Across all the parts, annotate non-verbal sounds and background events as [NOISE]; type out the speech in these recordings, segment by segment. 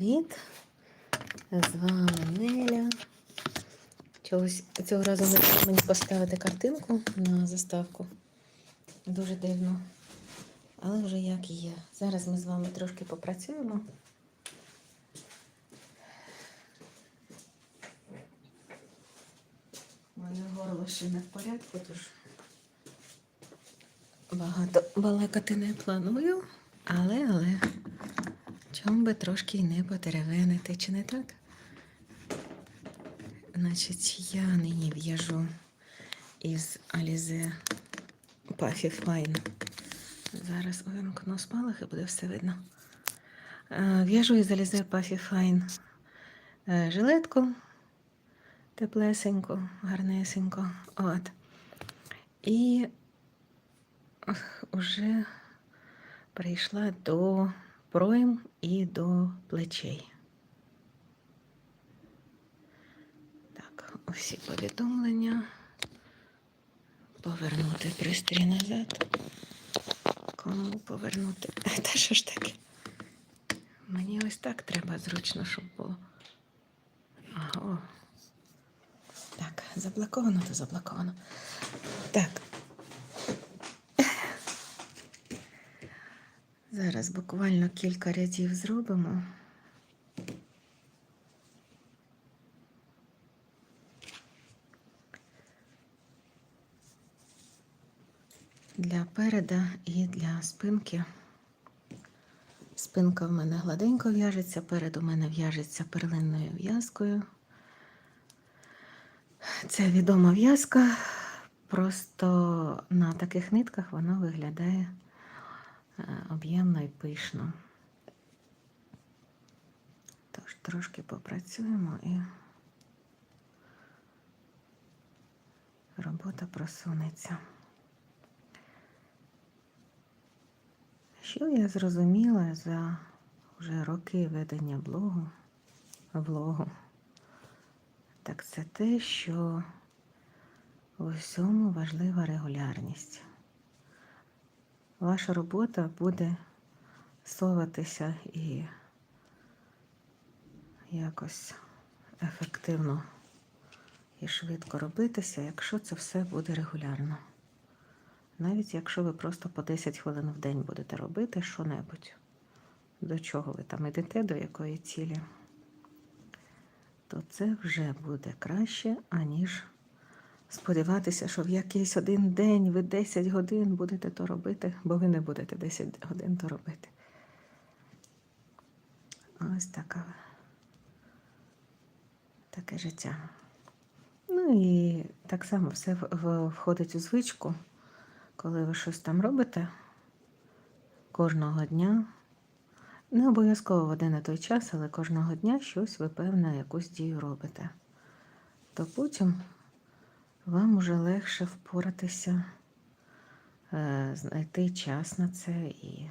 Привіт! З вами Неля. Чогось цього разу мені поставити картинку на заставку. Дуже дивно. Але вже як є. Зараз ми з вами трошки попрацюємо. У мене горло ще не в порядку, тож багато балакати не планую. Але, але. Чом би трошки й не потеревенити, чи не так? Значить, я нині в'яжу із Alize Puffy Fine. Зараз увімкну спалах і буде все видно. Е, В'яжу із Alize Puffy Fine е, жилетку теплесеньку, гарнесенько. От. І вже прийшла до пройм і до плечей. Так, усі повідомлення. Повернути пристрій назад. Кому повернути? [LAUGHS] Та що ж таке? Мені ось так треба зручно, щоб було. Ага. Так, заблоковано, то заблоковано. Так. Зараз буквально кілька рядів зробимо. Для переда і для спинки. Спинка в мене гладенько в'яжеться, перед у мене в'яжеться перлинною в'язкою. Це відома в'язка, просто на таких нитках воно виглядає об'ємно і пишно. Тож трошки попрацюємо і робота просунеться. Що я зрозуміла за вже роки ведення блогу, влогу, так це те, що у всьому важлива регулярність. Ваша робота буде соватися і якось ефективно і швидко робитися, якщо це все буде регулярно. Навіть якщо ви просто по 10 хвилин в день будете робити що-небудь, до чого ви там ідете, до якої цілі, то це вже буде краще, аніж сподіватися, що в якийсь один день ви 10 годин будете то робити, бо ви не будете 10 годин то робити. Ось така, таке життя. Ну і так само все входить у звичку коли ви щось там робите кожного дня, не обов'язково в один і той час, але кожного дня щось ви певне, якусь дію робите, то потім вам уже легше впоратися, е, знайти час на це і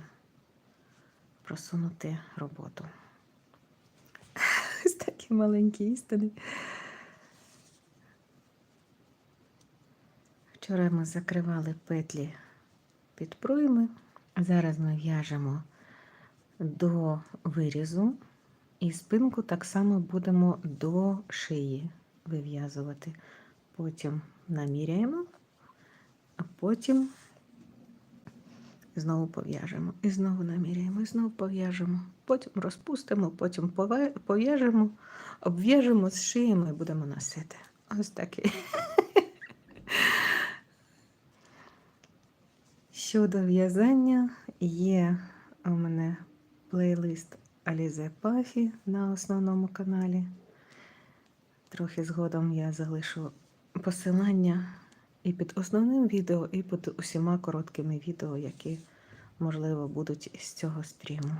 просунути роботу. [LAUGHS] Ось такі маленькі істини. Вчора ми закривали петлі під пройми. Зараз ми в'яжемо до вирізу і спинку так само будемо до шиї вив'язувати. Потім наміряємо, а потім знову пов'яжемо. І знову наміряємо, і знову пов'яжемо. Потім розпустимо, потім пов'яжемо, обв'яжемо, зшиємо і будемо носити. Ось такий. [LAUGHS] Щодо в'язання, є у мене плейлист Alize Puffy на основному каналі. Трохи згодом я залишу посилання і під основним відео, і під усіма короткими відео, які, можливо, будуть з цього стріму.